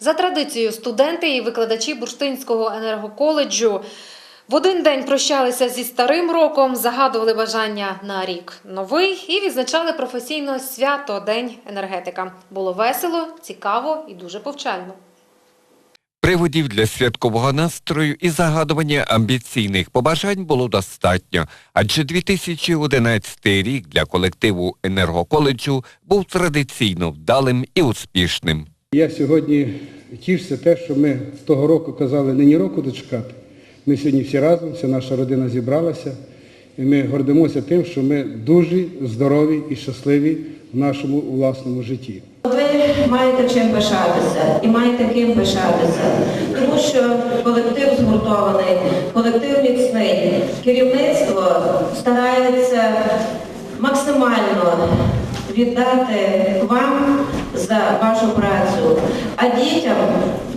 За традицією, студенти і викладачі Бурштинського енергоколеджу в один день прощалися зі старим роком, загадували бажання на рік новий і відзначали професійно свято День енергетика. Було весело, цікаво і дуже повчально. Приводів для святкового настрою і загадування амбіційних побажань було достатньо, адже 2011 рік для колективу енергоколеджу був традиційно вдалим і успішним. Я сьогодні тішуся те, що ми того року казали нині року дочекати. Ми сьогодні всі разом, вся наша родина зібралася, і ми гордимося тим, що ми дуже здорові і щасливі в нашому власному житті. Ви маєте чим пишатися і маєте ким пишатися, тому що колектив згуртований, колектив міцний, керівництво старається максимально віддати вам за вашу працю, а дітям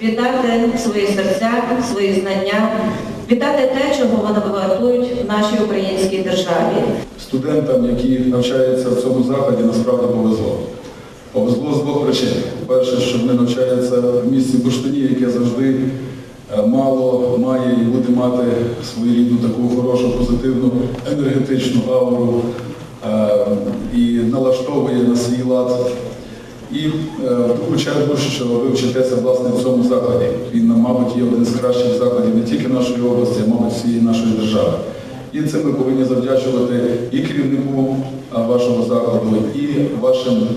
віддати свої серця, свої знання, віддати те, чого вони вартують в нашій українській державі. Студентам, які навчаються в цьому закладі, насправді повезло. Повезло з двох причин. Перше, що вони навчаються в місті Бурштині, яке завжди е, мало має і буде мати своєрідну таку хорошу, позитивну енергетичну ауру е, і налаштовує на свій лад. І е, в другу чергу, що ви вчитеся власне в цьому закладі. Він, мабуть, є один з кращих закладів не тільки нашої області, а мабуть, всієї нашої держави. І це ми повинні завдячувати і керівнику вашого закладу, і вашим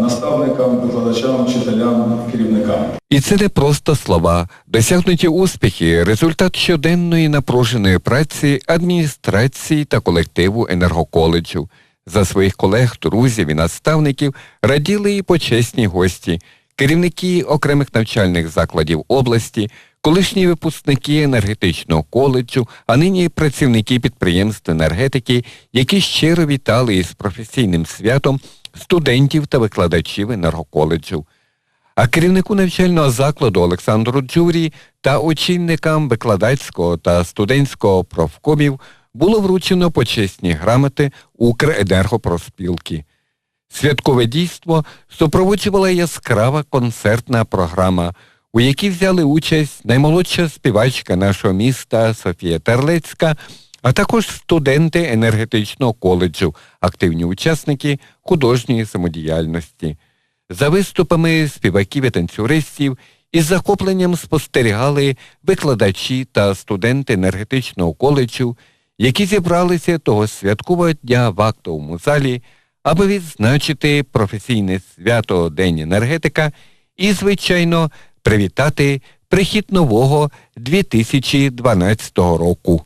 наставникам, викладачам, вчителям, керівникам. І це не просто слова. Досягнуті успіхи – результат щоденної напруженої праці адміністрації та колективу енергоколеджу. За своїх колег, друзів і наставників раділи і почесні гості, керівники окремих навчальних закладів області, колишні випускники енергетичного коледжу, а нині працівники підприємств енергетики, які щиро вітали із професійним святом студентів та викладачів енергоколеджу. А керівнику навчального закладу Олександру Джурі та очільникам викладацького та студентського профкомів було вручено почесні грамоти Укренергопроспілки. Святкове дійство супроводжувала яскрава концертна програма, у якій взяли участь наймолодша співачка нашого міста Софія Терлецька, а також студенти енергетичного коледжу, активні учасники художньої самодіяльності. За виступами співаків і танцюристів із захопленням спостерігали викладачі та студенти енергетичного коледжу, які зібралися того святкового дня в актовому залі, аби відзначити професійне свято День енергетика і, звичайно, привітати прихід нового 2012 року.